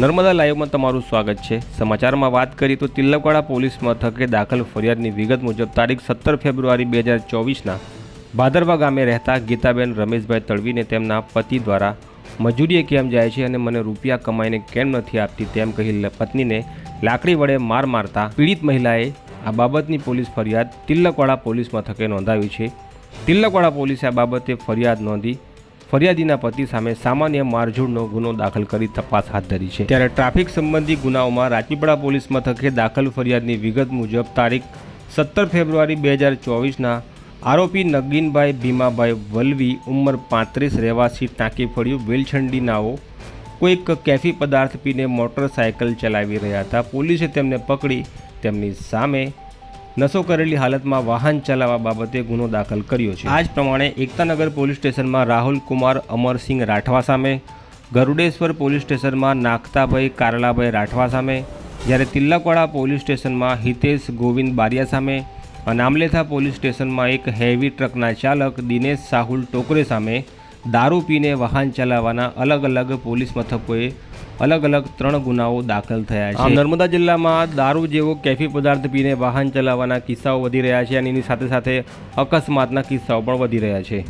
નર્મદા લાઈવમાં તમારું સ્વાગત છે. સમાચારમાં વાત કરીએ તો તિલકવાડા પોલીસ મથકે દાખલ ફરિયાદની વિગત મુજબ તારીખ સત્તર ફેબ્રુઆરી બે હજાર ચોવીસના ભાદરવા ગામે રહેતા ગીતાબેન રમેશભાઈ તળવીને તેમના પતિ દ્વારા મજૂરીએ કેમ જાય છે અને મને રૂપિયા કમાઈને કેમ નથી આપતી તેમ કહી પત્નીને લાકડી વડે માર મારતા પીડિત મહિલાએ આ બાબતની પોલીસ ફરિયાદ તિલકવાડા પોલીસ મથકે નોંધાવી છે. તિલકવાડા પોલીસે આ બાબતે ફરિયાદ નોંધી ફરિયાદીના પતિ સામે સામાન્ય મારઝૂડનો ગુનો દાખલ કરી તપાસ હાથ ધરી છે. ત્યારે ટ્રાફિક સંબંધી ગુનાઓમાં રાજપીપળા પોલીસ મથકે દાખલ ફરિયાદની વિગત મુજબ તારીખ સત્તર ફેબ્રુઆરી બે હજાર ચોવીસના આરોપી નગીનભાઈ ભીમાભાઈ વલવી ઉંમર પાંત્રીસ, રહેવાસી ટાંકી ફળ્યું, વેલછંડી નાઓ, કોઈક કેફી પદાર્થ પીને મોટરસાયકલ ચલાવી રહ્યા હતા. પોલીસે તેમને પકડી તેમની સામે નશો કરેલી હાલતમાં વાહન ચલાવવા બાબતે ગુનો દાખલ કર્યો છે. આ જ પ્રમાણે એકતાનગર પોલીસ સ્ટેશનમાં રાહુલ કુમાર અમરસિંહ રાઠવા સામે, ગરુડેશ્વર પોલીસ સ્ટેશનમાં નાખતાભાઈ કારલાભાઈ રાઠવા સામે, જ્યારે તિલકવાડા પોલીસ સ્ટેશનમાં હિતેશ ગોવિંદ બારિયા સામે અને આમલેથા પોલીસ સ્ટેશનમાં એક હેવી ટ્રકના ચાલક દિનેશ સાહુલ ટોકરે સામે દારૂ પીને વાહન ચલાવવાના અલગ અલગ પોલીસ મથકોએ અલગ અલગ ત્રણ ગુનાઓ દાખલ થયા છે. નર્મદા જિલ્લામાં દારૂ જેવો કેફી પદાર્થ પીને વાહન ચલાવવાના કિસ્સાઓ વધી રહ્યા છે અને એની સાથે સાથે અકસ્માતના કિસ્સાઓ પણ વધી રહ્યા છે.